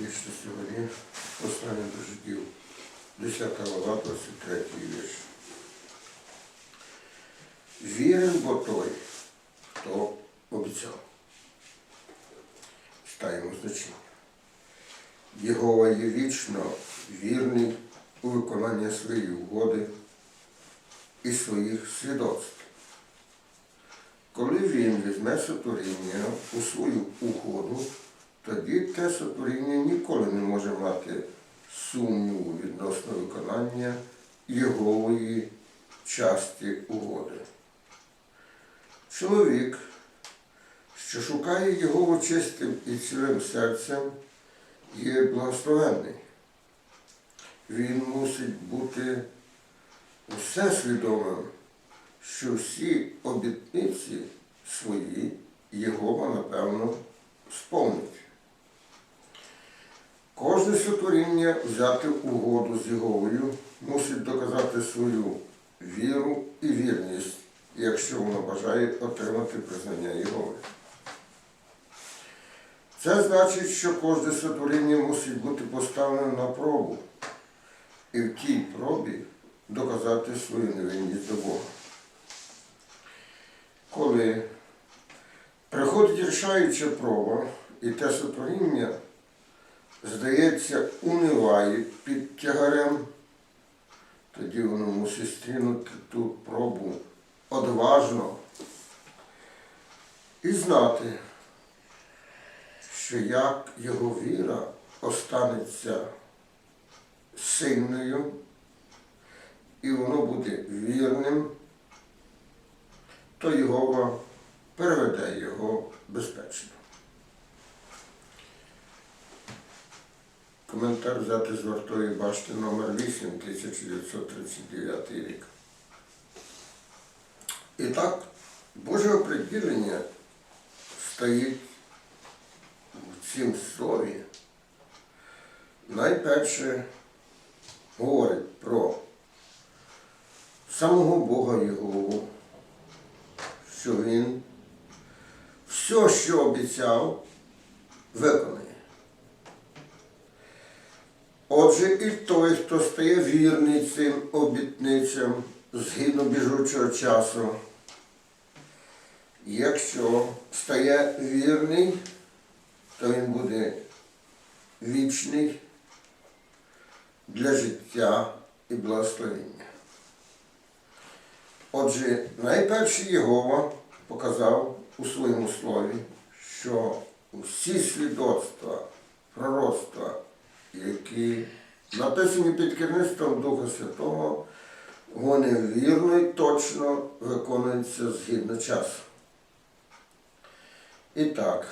Вічно сьогодні послання до життів. 10 глава, 23 вірш. Вірен бо той, хто обіцяв. Читаємо значення. Єгова є вічно вірний у виконання своєї угоди і своїх свідоцтв. Коли він візьме сотворіння у свою угоду, тоді те сотворіння ніколи не може мати сумніву відносно виконання Єгової часті угоди. Чоловік, що шукає Єгову чистим і цілим серцем, є благословенний. Він мусить бути усе свідомим, що всі обітниці свої Єгова, напевно, сповнить. Кожне сотворіння взяти угоду з Єговою мусить доказати свою віру і вірність, якщо воно бажає отримати признання Єгови. Це значить, що кожне сотворіння мусить бути поставлене на пробу і в тій пробі доказати свою невинність до Бога. Коли приходить рішаюча проба, і те сотворіння, здається, униває під тягарем, тоді воно мусить стрінути ту пробу одважно і знати, що як його віра останеться сильною, і воно буде вірним, то Єгова переведе його безпечно. Коментар взяти з вартої башти номер 8 1939 рік. І так, Боже оприділення стоїть в цім слові. Найперше говорить про самого Бога Єгову, що Він все, що обіцяв, виконає. Отже, і той, хто стає вірний цим обітницям згідно біжучого часу, якщо стає вірний, то він буде вічний для життя і благословення. Отже, найперший Єгова показав у своєму слові, що усі свідоцтва, пророцтва, які написані під керівництвом Духа Святого, вони вірно і точно виконуються згідно часу. І так,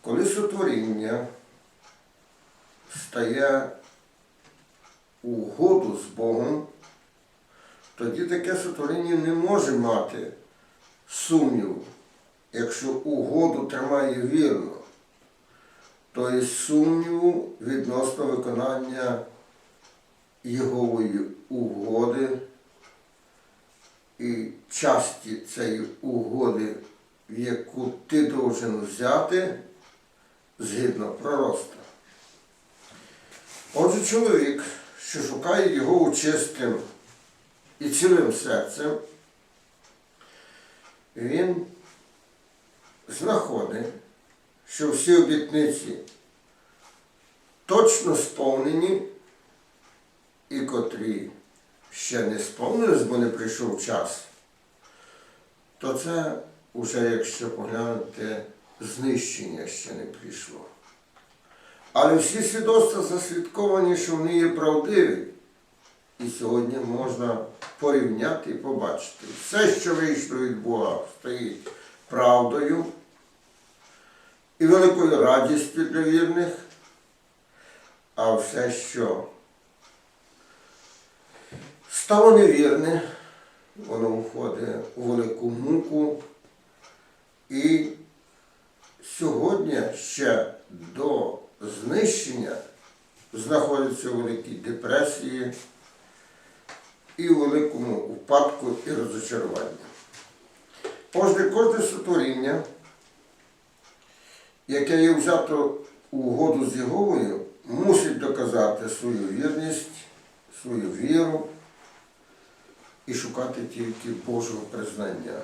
коли сотворіння стає угоду з Богом, тоді таке сотворіння не може мати сумніву, якщо угоду тримає вірно, то є сумніву відносно виконання Єгової угоди і часті цієї угоди, в яку ти должен взяти згідно пророста. Отже, чоловік, що шукає його чистим і цілим серцем, він знаходить, що всі обітниці точно сповнені, і котрі ще не сповнились, бо не прийшов час, то це вже, якщо поглянути, знищення ще не прийшло. Але всі свідоцтва засвідковані, що вони є правдиві. І сьогодні можна порівняти і побачити. Все, що вийшло від Бога, стоїть правдою і великою радістю для вірних, а все, що стало невірне, воно входить у велику муку. І сьогодні ще до знищення знаходяться у великій депресії і у великому упадку і розочаруванні. Кожне, кожне сотворіння, яке є взято угоду з Єговою, мусить доказати свою вірність, свою віру і шукати тільки Божого признання.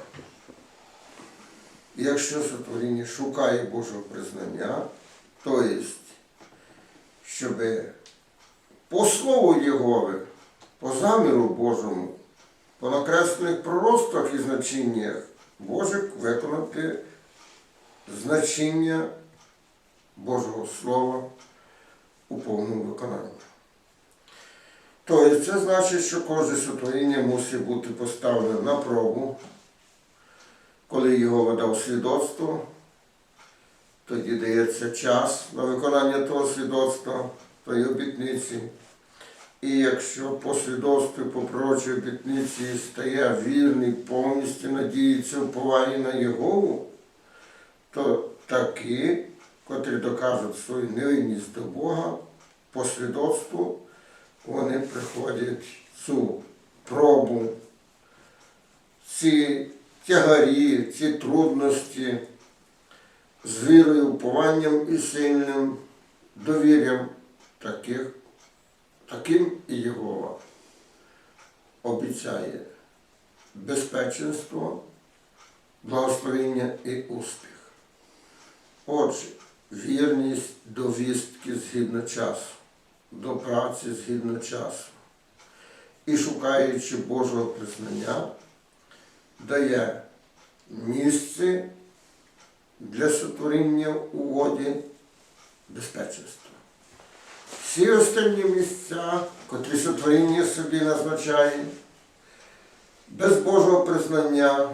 І якщо сотворіння шукає Божого признання, то єсть, щоб по слову Єгови, по заміру Божому, по накреслених пророцтвах і значеннях Божих виконати значення Божого Слова у повному виконанні. Тобто це значить, що кожне сотворіння мусить бути поставлене на пробу, коли його видав свідоцтво, тоді дається час на виконання того свідоцтва, тої обітниці. І якщо по свідоцтві, по пророчій обітниці стає вірний, повністю надіється, уповає на Єгову, то такі, котрі докажуть свою невинність до Бога, по свідоцтву, вони приходять цю пробу, ці тягарі, ці трудності з вірою, упованням і сильним довір'ям таких, таким і Єгова обіцяє безпеченство, благословення і успіх. Отже, вірність до вістки згідно часу, до праці згідно часу. І шукаючи Божого признання, дає місце для сотворіння у воді безпеченства. Всі останні місця, котрі сотворіння собі назначає, без Божого признання,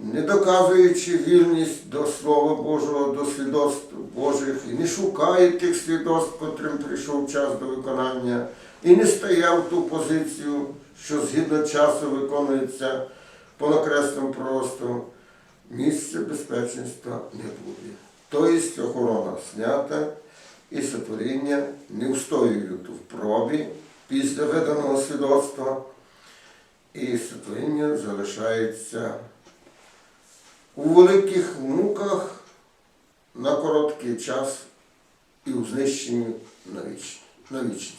не доказуючи вірність до Слова Божого, до свідоцтв Божих, і не шукає тих свідоцтв, котрим прийшов час до виконання, і не стояв ту позицію, що згідно часу виконується по накресним просто, місце безпеченства не буде. Тобто охорона знята і сотворіння не встоюють в пробі після виданого свідоцтва, і сотворіння залишається у великих муках на короткий час і у знищенні на віч- вічність.